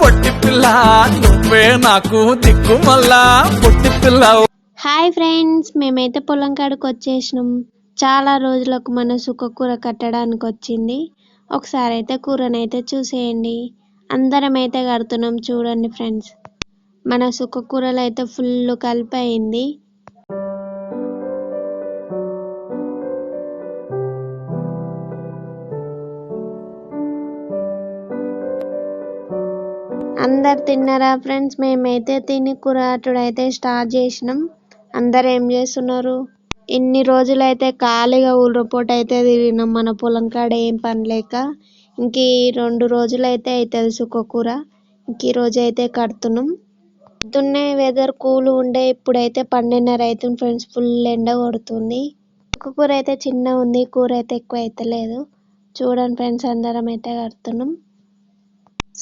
పొట్టి పిల్ల నువ్వే నాకు దిక్కు మళ్ళా. పొట్టి పిల్ల హాయ్ ఫ్రెండ్స్ మేమైతే పొలం కాడికి వచ్చేసినాం. చాలా రోజులకు మన సుక్క కూర కట్టడానికి వచ్చింది. ఒకసారి అయితే కూరనైతే చూసేయండి. అందరం అయితే కడుతున్నాం చూడండి ఫ్రెండ్స్. మన సుక్క కూరలో అయితే ఫుల్ కలిపి అయింది. అందరు తిన్నారా ఫ్రెండ్స్? మేమైతే తిని కూర స్టార్ట్ చేసినాం. అందరు ఏం చేస్తున్నారు? ఇన్ని రోజులైతే ఖాళీగా ఊరిపోటు అయితే తిరిగినాం. మన పొలం కాడ ఏం పని లేక ఇంక ఈ రెండు రోజులైతే అవుతుంది సుక్క కూర. ఇంక ఈ రోజు అయితే కడుతున్నాం. పొద్దున్నే వెదర్ కూల్ ఉండే ఇప్పుడైతే పన్నెండున్నర అవుతుంది ఫ్రెండ్స్. ఫుల్ ఎండ కొడుతుంది. సుక్క కూర అయితే చిన్న ఉంది కూర అయితే ఎక్కువ అయితే లేదు. చూడండి ఫ్రెండ్స్ అందరం అయితే కడుతున్నాం.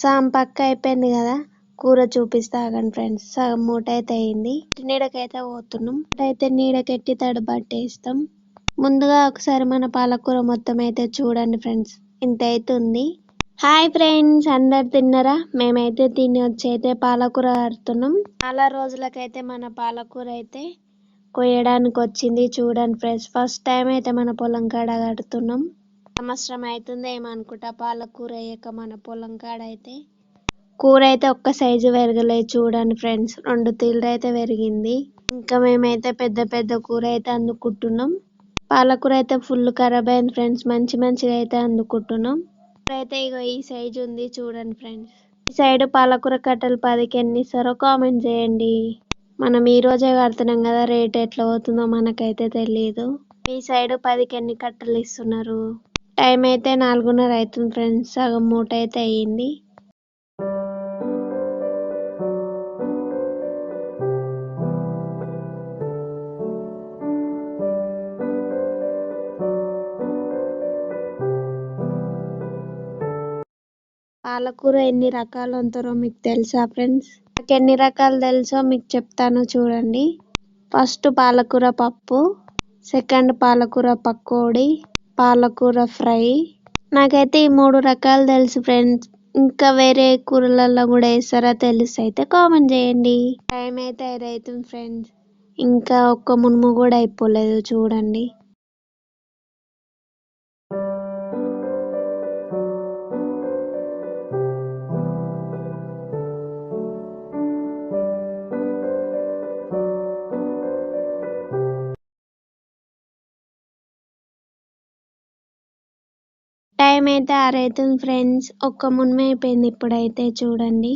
సగం పక్క అయిపోయింది కదా కూర చూపిస్తా ఆగండి ఫ్రెండ్స్ సగం మూట అయితే అయింది. నీడకైతే పోతున్నాం. అయితే నీడకెట్టి తడి పట్టేస్తాం ముందుగా ఒకసారి మన పాలకూర మొత్తం అయితే చూడండి ఫ్రెండ్స్ ఇంత అవుతుంది హాయ్ ఫ్రెండ్స్ అందరు తిన్నారా? మేమైతే తిని వచ్చి అయితే పాలకూర కడుతున్నాం చాలా రోజులకైతే మన పాలకూర అయితే కొయ్యడానికి వచ్చింది. చూడండి ఫ్రెండ్స్ ఫస్ట్ టైం అయితే మన పొలం కాడ కడుతున్నాం సంవత్సరం అవుతుంది ఏమనుకుంటా పాలకూర అయ్యాక మన పొలం కాడ అయితే కూర అయితే ఒక్క సైజు పెరగలేదు చూడండి ఫ్రెండ్స్. రెండు తీళ్ళు అయితే పెరిగింది. ఇంకా మేమైతే పెద్ద పెద్ద కూర అయితే అందుకుంటున్నాం. పాలకూర అయితే ఫుల్ ఖరాబ్ అయింది ఫ్రెండ్స్. మంచి మంచిగా అయితే అందుకుంటున్నాం. కూర అయితే ఇగో ఈ సైజు ఉంది చూడండి ఫ్రెండ్స్. ఈ సైడ్ పాలకూర కట్టలు పదికి ఎన్ని ఇస్తారో కామెంట్ చేయండి. మనం ఈ రోజే కడుతున్నాం కదా రేట్ ఎట్లా అవుతుందో మనకైతే తెలియదు ఈ సైడ్ పదికి ఎన్ని కట్టలు ఇస్తున్నారు? టైం అయితే నాలుగున్నర అవుతుంది ఫ్రెండ్స్. సగం మూట అయితే అయ్యింది. పాలకూర ఎన్ని రకాలు అంటారో మీకు తెలుసా ఫ్రెండ్స్? నాకు ఎన్ని రకాలు తెలుసో మీకు చెప్తాను చూడండి. ఫస్ట్ పాలకూర పప్పు సెకండ్ పాలకూర పకోడీ పాలకూర ఫ్రై. నాకైతే ఈ మూడు రకాలు తెలుసు ఫ్రెండ్స్. ఇంకా వేరే కూరలలో కూడా వేస్తారా తెలుసు అయితే కామెంట్ చేయండి. టైం అయితే ఐదు అవుతుంది ఫ్రెండ్స్. ఇంకా ఒక్క మునుము కూడా అయిపోలేదు చూడండి. టైం అయితే ఆరైతుంది ఫ్రెండ్స్ ఒక్క మునిమి అయిపోయింది ఇప్పుడైతే చూడండి.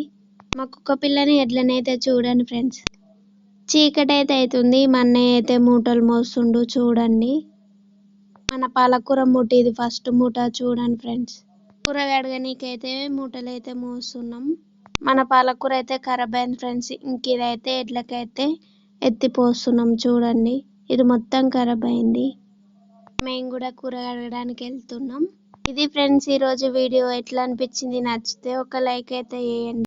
మా కుక్క పిల్లని ఎట్లనైతే చూడండి ఫ్రెండ్స్. చీకటి అయితే అవుతుంది మా అన్నయ్య అయితే మూటలు మోస్తుండు చూడండి. మన పాలకూర మూట ఇది ఫస్ట్ మూట చూడండి ఫ్రెండ్స్. కూర కడగనీకైతే మూటలు అయితే మోస్తున్నాం. మన పాలకూర అయితే ఖరాబ్ అయింది ఫ్రెండ్స్ ఇంక ఇదైతే ఎడ్లకైతే ఎత్తిపోస్తున్నాం చూడండి. ఇది మొత్తం ఖరాబ్ అయింది. మేము కూడా కూర కడగడానికి వెళ్తున్నాం. ఇది ఫ్రెండ్స్ ఈ రోజు వీడియో ఎట్లా అనిపించింది నచ్చితే ఒక లైక్ అయితే వేయండి